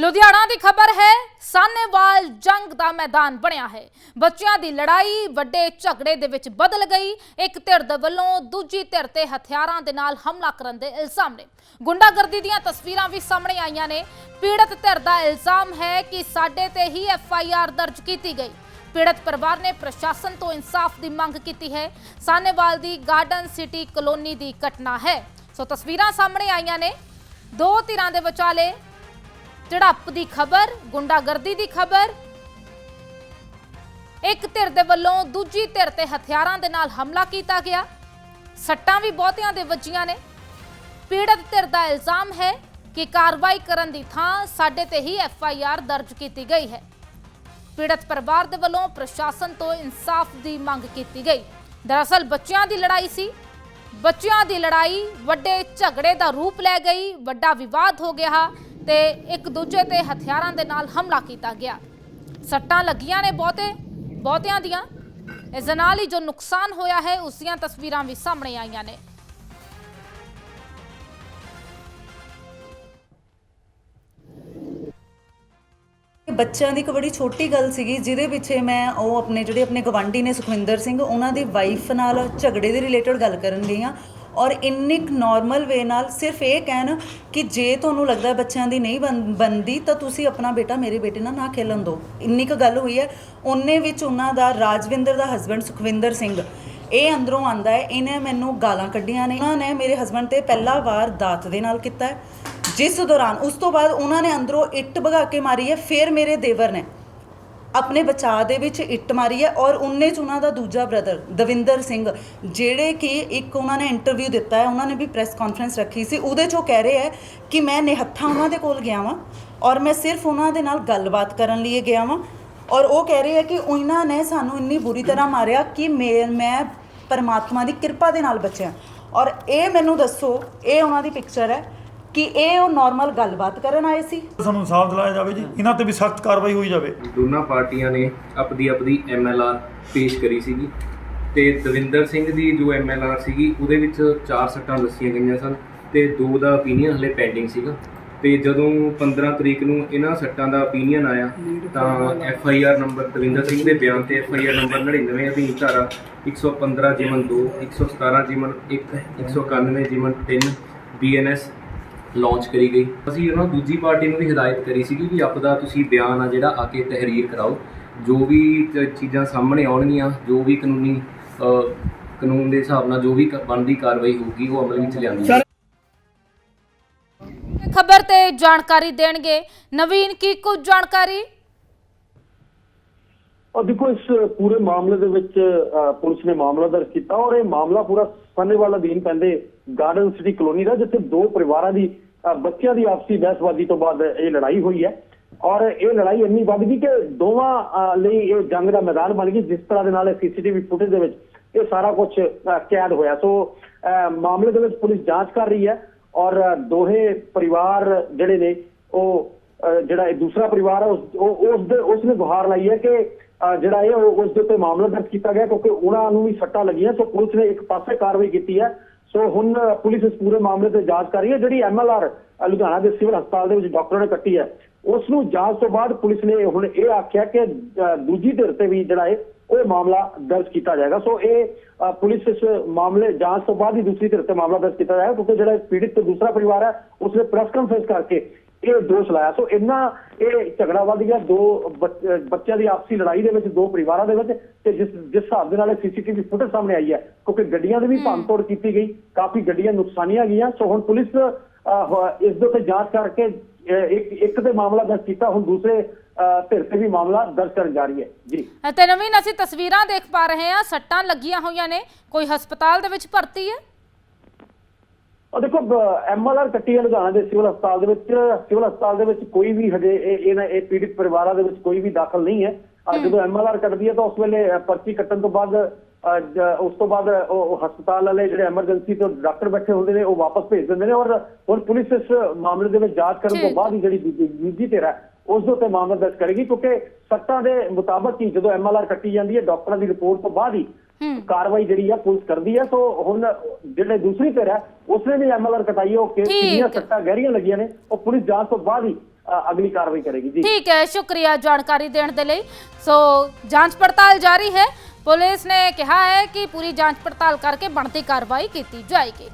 ਲੁਧਿਆਣਾ ਦੀ ਖਬਰ ਹੈ ਸਾਨੇਵਾਲ ਜੰਗ ਦਾ ਮੈਦਾਨ ਬਣਿਆ ਹੈ। ਬੱਚਿਆਂ ਦੀ ਲੜਾਈ ਵੱਡੇ ਝਗੜੇ ਦੇ ਵਿੱਚ ਬਦਲ ਗਈ। ਇੱਕ ਧਿਰ ਦੇ ਵੱਲੋਂ ਦੂਜੀ ਧਿਰ ਤੇ ਹਥਿਆਰਾਂ ਦੇ ਨਾਲ ਹਮਲਾ ਕਰਨ ਦੇ ਇਲਜ਼ਾਮ ਨੇ। ਗੁੰਡਾਗਰਦੀ ਦੀਆਂ ਤਸਵੀਰਾਂ ਵੀ ਸਾਹਮਣੇ ਆਈਆਂ ਨੇ। ਪੀੜਤ ਧਿਰ ਦਾ ਇਲਜ਼ਾਮ ਹੈ ਕਿ ਸਾਡੇ ਤੇ ਹੀ ਐਫ ਆਈ ਆਰ ਦਰਜ ਕੀਤੀ ਗਈ। ਪੀੜਤ ਪਰਿਵਾਰ ਨੇ ਪ੍ਰਸ਼ਾਸਨ ਤੋਂ ਇਨਸਾਫ ਦੀ ਮੰਗ ਕੀਤੀ ਹੈ। ਸਾਨੇਵਾਲ ਦੀ ਗਾਰਡਨ ਸਿਟੀ ਕਲੋਨੀ ਦੀ ਘਟਨਾ ਹੈ। ਸੋ ਤਸਵੀਰਾਂ ਸਾਹਮਣੇ ਆਈਆਂ ਨੇ। ਦੋ ਧਿਰਾਂ ਦੇ ਵਿਚਾਲੇ ਝੜਪ ਦੀ ਖਬਰ, ਗੁੰਡਾਗਰਦੀ ਦੀ ਖਬਰ। ਇੱਕ ਧਿਰ ਦੇ ਵੱਲੋਂ ਦੂਜੀ ਧਿਰ ਤੇ ਹਥਿਆਰਾਂ ਦੇ ਨਾਲ ਹਮਲਾ ਕੀਤਾ ਗਿਆ। ਸੱਟਾਂ ਵੀ ਬਹੁਤਿਆਂ ਦੇ ਵੱਜੀਆਂ ਨੇ। ਪੀੜਤ ਧਿਰ ਦਾ ਇਲਜ਼ਾਮ ਹੈ ਕਿ ਕਾਰਵਾਈ ਕਰਨ ਦੀ ਥਾਂ ਸਾਡੇ ਤੇ ਹੀ ਐਫ ਆਈ ਆਰ ਦਰਜ ਕੀਤੀ ਗਈ ਹੈ। ਪੀੜਤ ਪਰਿਵਾਰ ਦੇ ਵੱਲੋਂ ਪ੍ਰਸ਼ਾਸਨ ਤੋਂ ਇਨਸਾਫ ਦੀ ਮੰਗ ਕੀਤੀ ਗਈ। ਦਰਅਸਲ ਬੱਚਿਆਂ ਦੀ ਲੜਾਈ ਸੀ। ਬੱਚਿਆਂ ਦੀ ਲੜਾਈ ਵੱਡੇ ਝਗੜੇ ਦਾ ਰੂਪ ਲੈ ਗਈ, ਵੱਡਾ ਵਿਵਾਦ ਹੋ ਗਿਆ। ਤੇ ਇੱਕ ਦੂਜੇ ਤੇ ਹਥਿਆਰਾਂ ਦੇ ਨਾਲ ਹਮਲਾ ਕੀਤਾ ਗਿਆ। ਸੱਟਾਂ ਲੱਗੀਆਂ ਨੇ ਬਹੁਤੇ, ਬਹੁਤਿਆਂ ਦੀਆਂ। ਇਸ ਨਾਲ ਹੀ ਜੋ ਨੁਕਸਾਨ ਹੋਇਆ ਹੈ, ਉਸ ਦੀਆਂ ਤਸਵੀਰਾਂ ਵੀ ਸਾਹਮਣੇ ਆਈਆਂ ਨੇ। ਬੱਚਿਆਂ ਦੀ ਇੱਕ ਬੜੀ ਛੋਟੀ ਗੱਲ ਸੀਗੀ, ਜਿਹਦੇ ਪਿੱਛੇ ਮੈਂ ਉਹ ਆਪਣੇ, ਜਿਹੜੇ ਆਪਣੇ ਗਵਾਂਢੀ ਨੇ ਸੁਖਵਿੰਦਰ ਸਿੰਘ, ਉਹਨਾਂ ਦੀ ਵਾਈਫ ਨਾਲ ਝਗੜੇ ਦੇ ਰਿਲੇਟਡ ਗੱਲ ਕਰਨ ਗਈ ਆ ਔਰ ਇੰਨੀ ਨਾਰਮਲ ਵੇ ਨਾਲ ਸਿਰਫ ਇਹ ਕਹਿਣ ਕਿ ਜੇ ਤੁਹਾਨੂੰ ਲੱਗਦਾ ਬੱਚਿਆਂ ਦੀ ਨਹੀਂ ਬਣ- ਬਣਦੀ, ਤਾਂ ਤੁਸੀਂ ਆਪਣਾ ਬੇਟਾ ਮੇਰੇ ਬੇਟੇ ਨਾਲ ਨਾ ਖੇਲਣ ਦਿਓ। ਇੰਨੀ ਕੁ ਗੱਲ ਹੋਈ ਹੈ। ਉਹਨੇ ਵਿੱਚ ਉਹਨਾਂ ਦਾ ਰਾਜਵਿੰਦਰ ਦਾ ਹਸਬੰਡ ਸੁਖਵਿੰਦਰ ਸਿੰਘ, ਇਹ ਅੰਦਰੋਂ ਆਂਦਾ ਹੈ, ਇਹਨੇ ਮੈਨੂੰ ਗਾਲਾਂ ਕੱਢੀਆਂ ਨੇ। ਉਹਨਾਂ ਨੇ ਮੇਰੇ ਹਸਬੰਡ ਤੇ ਪਹਿਲਾ ਵਾਰ ਦਾਤ ਦੇ ਨਾਲ ਕੀਤਾ ਜਿਸ ਦੌਰਾਨ ਉਸ ਤੋਂ ਬਾਅਦ ਉਹਨਾਂ ਨੇ ਅੰਦਰੋਂ ਇੱਟ ਭਗਾ ਕੇ ਮਾਰੀ ਹੈ, ਫਿਰ ਮੇਰੇ ਦੇਵਰ ਨੇ। ਆਪਣੇ ਬਚਾਅ ਦੇ ਵਿੱਚ ਇੱਟ ਮਾਰੀ ਹੈ ਔਰ ਉਹਨੇ ਚ ਉਹਨਾਂ ਦਾ ਦੂਜਾ ਬ੍ਰਦਰ ਦਵਿੰਦਰ ਸਿੰਘ, ਜਿਹੜੇ ਕਿ ਇੱਕ ਉਹਨਾਂ ਨੇ ਇੰਟਰਵਿਊ ਦਿੱਤਾ ਹੈ, ਉਹਨਾਂ ਨੇ ਵੀ ਪ੍ਰੈਸ ਕਾਨਫਰੰਸ ਰੱਖੀ ਸੀ। ਉਹਦੇ ਚੋਂ ਕਹਿ ਰਹੇ ਹੈ ਕਿ ਮੈਂ ਨਿਹੱਥਾਂ ਉਹਨਾਂ ਦੇ ਕੋਲ ਗਿਆ ਵਾਂ ਔਰ ਮੈਂ ਸਿਰਫ ਉਹਨਾਂ ਦੇ ਨਾਲ ਗੱਲਬਾਤ ਕਰਨ ਲਈ ਗਿਆ ਵਾਂ ਔਰ ਉਹ ਕਹਿ ਰਹੇ ਹੈ ਕਿ ਉਹਨਾਂ ਨੇ ਸਾਨੂੰ ਇੰਨੀ ਬੁਰੀ ਤਰ੍ਹਾਂ ਮਾਰਿਆ ਕਿ ਮੈਂ ਮੈਂ ਪਰਮਾਤਮਾ ਦੀ ਕਿਰਪਾ ਦੇ ਨਾਲ ਬਚਿਆ। ਔਰ ਇਹ ਮੈਨੂੰ ਦੱਸੋ, ਇਹ ਉਹਨਾਂ ਦੀ ਪਿਕਚਰ ਹੈ ਕਿ ਇਹ ਉਹ ਨਾਰਮਲ ਗੱਲਬਾਤ ਕਰਨ ਆਏ ਸੀ? ਸਾਨੂੰ ਇਨਸਾਫ ਦਿਲਾਇਆ ਜਾਵੇ ਜੀ। ਇਹਨਾਂ ਤੇ ਵੀ ਸਖਤ ਕਾਰਵਾਈ ਹੋਈ ਜਾਵੇ। ਦੋਨਾਂ ਪਾਰਟੀਆਂ ਨੇ ਆਪਦੀ ਆਪਦੀ ਐਮਐਲਆਰ ਪੇਸ਼ ਕਰੀ ਸੀਗੀ ਤੇ ਦਵਿੰਦਰ ਸਿੰਘ ਦੀ ਜੋ ਐਮਐਲਆਰ ਸੀਗੀ ਉਹਦੇ ਵਿੱਚ ਚਾਰ ਸੱਟਾਂ ਦੱਸੀਆਂ ਗਈਆਂ ਸਨ ਤੇ ਦੋ ਦਾ opinion ਹਲੇ ਪੈਂਡਿੰਗ ਸੀਗਾ। ਤੇ ਜਦੋਂ 15 ਤਰੀਕ ਨੂੰ ਇਹਨਾਂ ਸੱਟਾਂ ਦਾ opinion ਆਇਆ ਤਾਂ ਐਫਆਈਆਰ ਨੰਬਰ ਦਵਿੰਦਰ ਸਿੰਘ ਦੇ ਬਿਆਨ ਤੇ ਐਫਆਈਆਰ ਨੰਬਰ 99 ਅਧੀਨ ਧਾਰਾ 115 ਜਿਮਨ 2 117 ਜਿਮਨ 1 191 ਜਿਮਨ 3 ਬੀਐਨਐਸ ਲਾਂਚ ਕਰੀ ਗਈ। ਅਸੀਂ ਉਹਨਾਂ ਦੂਜੀ ਪਾਰਟੀ ਨੂੰ ਵੀ ਹਦਾਇਤ ਕਰੀ ਸੀਗੀ ਵੀ ਆਪਦਾ ਤੁਸੀਂ ਬਿਆਨ ਆ ਜਿਹੜਾ ਆ ਕੇ ਤਹਿਰੀਰ ਕਰਾਓ। ਜੋ ਵੀ ਚ- ਚੀਜ਼ਾਂ ਸਾਹਮਣੇ ਆਉਣਗੀਆਂ, ਜੋ ਵੀ ਕਾਨੂੰਨੀ ਕਾਨੂੰਨ ਦੇ ਹਿਸਾਬ ਨਾਲ ਜੋ ਵੀ ਬਣਦੀ ਕਾਰਵਾਈ ਹੋਊਗੀ, ਉਹ ਅਮਲ ਵਿੱਚ ਲਿਆਂਦੀ ਜਾਵੇਗੀ ਖਬਰ ਤੇ ਜਾਣਕਾਰੀ ਦੇਣਗੇ। ਨਵੀਨ, ਕੀ ਕੁਝ ਜਾਣਕਾਰੀ? ਔਰ ਦੇਖੋ ਇਸ ਪੂਰੇ ਮਾਮਲੇ ਦੇ ਵਿੱਚ ਅ, ਪੁਲਿਸ ਨੇ ਮਾਮਲਾ ਦਰਜ ਕੀਤਾ ਔਰ ਇਹ ਮਾਮਲਾ ਪੂਰਾ ਸੰਨੇਵਾਲਾ ਅਧੀਨ ਪੈਂਦੇ ਗਾਰਡਨ ਸਿਟੀ ਕਲੋਨੀ ਦਾ ਜਿੱਥੇ ਦੋ ਪਰਿਵਾਰਾਂ ਦੀ ਬੱਚਿਆਂ ਦੀ ਆਪਸੀ ਬਹਿਸਬਾਜ਼ੀ ਤੋਂ ਬਾਅਦ ਇਹ ਲੜਾਈ ਹੋਈ ਹੈ। ਔਰ ਇਹ ਲੜਾਈ ਇੰਨੀ ਵੱਧ ਗਈ ਕਿ ਦੋਵਾਂ ਲਈ ਇਹ ਜੰਗ ਦਾ ਮੈਦਾਨ ਬਣ ਗਈ ਜਿਸ ਤਰ੍ਹਾਂ ਦੇ ਨਾਲ ਸੀਸੀਟੀਵੀ ਫੁਟੇਜ ਦੇ ਵਿੱਚ ਇਹ ਸਾਰਾ ਕੁਝ ਕੈਦ ਹੋਇਆ। ਸੋ ਅ, ਮਾਮਲੇ ਦੇ ਵਿੱਚ ਪੁਲਿਸ ਜਾਂਚ ਕਰ ਰਹੀ ਹੈ ਔਰ ਦੋਹੇ ਪਰਿਵਾਰ ਜਿਹੜੇ ਨੇ ਉਹ ਜਿਹੜਾ ਇਹ ਦੂਸਰਾ ਪਰਿਵਾਰ ਹੈ ਉਸ ਉਹ- ਉਸ ਨੇ ਗੁਹਾਰ ਲਾਈ ਹੈ ਕਿ ਜਿਹੜਾ ਇਹ, ਉਹ- ਉਸ ਦੇ ਉੱਤੇ ਮਾਮਲਾ ਦਰਜ ਕੀਤਾ ਗਿਆ ਕਿਉਂਕਿ ਉਹਨਾਂ ਨੂੰ ਵੀ ਸੱਟਾਂ ਲੱਗੀਆਂ, ਸੋ ਪੁਲਿਸ ਨੇ ਇੱਕ ਪਾਸੇ ਕਾਰਵਾਈ ਕੀਤੀ ਹੈ। ਸੋ ਹੁਣ ਪੁਲਿਸ ਇਸ ਪੂਰੇ ਮਾਮਲੇ ਤੇ ਜਾਂਚ ਕਰ ਰਹੀ ਹੈ। ਜਿਹੜੀ ਐਮਐਲਆਰ ਲੁਧਿਆਣਾ ਦੇ ਸਿਵਲ ਹਸਪਤਾਲ ਦੇ ਵਿੱਚ ਡਾਕਟਰਾਂ ਨੇ ਕੱਟੀ ਹੈ, ਉਸ ਨੂੰ ਜਾਂਚ ਤੋਂ ਬਾਅਦ ਪੁਲਿਸ ਨੇ ਹੁਣ ਇਹ ਆਖਿਆ ਕਿ ਦੂਜੀ ਧਿਰ ਤੇ ਵੀ ਜਿਹੜਾ ਹੈ ਉਹ ਮਾਮਲਾ ਦਰਜ ਕੀਤਾ ਜਾਏਗਾ। ਸੋ ਇਹ ਪੁਲਿਸ ਇਸ ਮਾਮਲੇ ਜਾਂਚ ਤੋਂ ਬਾਅਦ ਹੀ ਦੂਸਰੀ ਧਿਰ ਤੇ ਮਾਮਲਾ ਦਰਜ ਕੀਤਾ ਜਾਏਗਾ ਕਿਉਂਕਿ ਜਿਹੜਾ ਪੀੜਿਤ ਤੇ ਦੂਸਰਾ ਪਰਿਵਾਰ ਹੈ, ਉਸਨੇ ਪ੍ਰੈਸ ਕਾਨਫਰੰਸ ਕਰਕੇ ਇਹ ਦੋਸ਼ ਲਾਇਆ। ਸੋ ਇੰਨਾ ਇਹ ਝਗੜਾ ਵੱਧ ਗਿਆ। ਦੋ ਬੱਚਿਆਂ ਦੀ ਆਪਸੀ ਲੜਾਈ ਦੇ ਵਿੱਚ ਦੋ ਪਰਿਵਾਰਾਂ ਦੇ ਵਿੱਚ ਤੇ ਜਿਸ ਜਿਸ ਹਿਸਾਬ ਦੇ ਨਾਲ ਸੀਸੀਟੀਵੀ ਫੁਟੇਜ ਸਾਹਮਣੇ ਆਈ ਹੈ ਕਿਉਂਕਿ ਗੱਡੀਆਂ ਦੀ ਵੀ ਭੰਨਤੋੜ ਕੀਤੀ ਗਈ। ਕਾਫੀ ਗੱਡੀਆਂ ਨੁਕਸਾਨੀਆਂ ਗਈਆਂ। ਸੋ ਹੁਣ ਪੁਲਿਸ ਇਸ ਦੇ ਉੱਤੇ ਜਾਂਚ ਕਰਕੇ ਇੱਕ ਇੱਕ ਤੇ ਮਾਮਲਾ ਦਰਜ ਕੀਤਾ। ਹੁਣ ਦੂਸਰੇ ਧਿਰ ਤੇ ਵੀ ਮਾਮਲਾ ਦਰਜ ਕਰਨ ਜਾ ਰਹੀ ਹੈ। ਜੀ। ਤੇ ਨਵੀਨ ਅਸੀਂ ਤਸਵੀਰਾਂ ਦੇਖ ਪਾ ਰਹੇ ਹਾਂ। ਸੱਟਾਂ ਲੱਗੀਆਂ ਹੋਈਆਂ ਨੇ। ਕੋਈ ਹਸਪਤਾਲ ਦੇ ਵਿੱਚ ਭਰਤੀ ਹੈ? ਉਹ ਦੇਖੋ ਐਮਐਲਆਰ ਕੱਟੀ ਹੈ ਲੁਧਿਆਣਾ ਦੇ ਸਿਵਲ ਹਸਪਤਾਲ ਦੇ ਵਿੱਚ। ਸਿਵਲ ਹਸਪਤਾਲ ਦੇ ਵਿੱਚ ਕੋਈ ਵੀ ਹਜੇ ਇਹ ਇਹ ਪੀੜਿਤ ਪਰਿਵਾਰਾਂ ਦੇ ਵਿੱਚ ਕੋਈ ਵੀ ਦਾਖਲ ਨਹੀਂ ਹੈ। ਜਦੋਂ ਐਮਐਲਆਰ ਕੱਟਦੀ ਹੈ ਤਾਂ ਉਸ ਵੇਲੇ ਪਰਚੀ ਕੱਟਣ ਤੋਂ ਬਾਅਦ ਉਸ ਤੋਂ ਬਾਅਦ ਉਹ ਹਸਪਤਾਲ ਵਾਲੇ ਜਿਹੜੇ ਐਮਰਜੈਂਸੀ ਤੋਂ ਡਾਕਟਰ ਬੈਠੇ ਹੁੰਦੇ ਨੇ ਉਹ ਵਾਪਸ ਭੇਜ ਦਿੰਦੇ ਨੇ ਔਰ ਹੁਣ ਪੁਲਿਸ ਇਸ ਮਾਮਲੇ ਦੇ ਵਿੱਚ ਜਾਂਚ ਕਰਨ ਤੋਂ। ਬਾਅਦ ਹੀ ਜਿਹੜੀ ਦੂਜੀ ਹੈ ਉਸ ਦੇ ਉੱਤੇ ਮਾਮਲਾ ਦਰਜ ਕਰੇਗੀ ਕਿਉਂਕਿ ਸੱਟਾਂ ਦੇ ਮੁਤਾਬਕ ਹੀ ਜਦੋਂ ਐਮਐਲਆਰ ਕੱਟੀ ਜਾਂਦੀ ਹੈ ਡਾਕਟਰਾਂ ਦੀ ਰਿਪੋਰਟ ਤੋਂ ਬਾਅਦ ਹੂੰ ਕਾਰਵਾਈ ਜਿਹੜੀ ਆ ਪੁਲਿਸ ਕਰਦੀ ਹੈ ਸੋ ਹੁਣ ਜਿਹੜੇ ਦੂਸਰੀ ਧਿਰ ਹੈ ਉਸਨੇ ਵੀ ਐਮਐਲਆਰ ਕਟਾਈ ਹੈ ਕਿ। ਕਿੰਨੀਆਂ ਸੱਟਾਂ ਗਹਿਰੀਆਂ ਲੱਗੀਆਂ ਨੇ ਉਹ ਪੁਲਿਸ ਜਾਂਚ ਤੋਂ ਬਾਅਦ ਹੀ ਅਗਲੀ ਕਾਰਵਾਈ ਕਰੇਗੀ। ਜੀ। ਠੀਕ ਹੈ ਸ਼ੁਕਰੀਆ ਜਾਣਕਾਰੀ ਦੇਣ ਦੇ ਲਈ। ਸੋ ਜਾਂਚ ਪੜਤਾਲ ਜਾਰੀ ਹੈ। ਪੁਲਿਸ ਨੇ ਕਿਹਾ ਹੈ ਕਿ ਪੂਰੀ ਜਾਂਚ ਪੜਤਾਲ ਕਰਕੇ ਬਣਦੀ ਕਾਰਵਾਈ ਕੀਤੀ ਜਾਏਗੀ।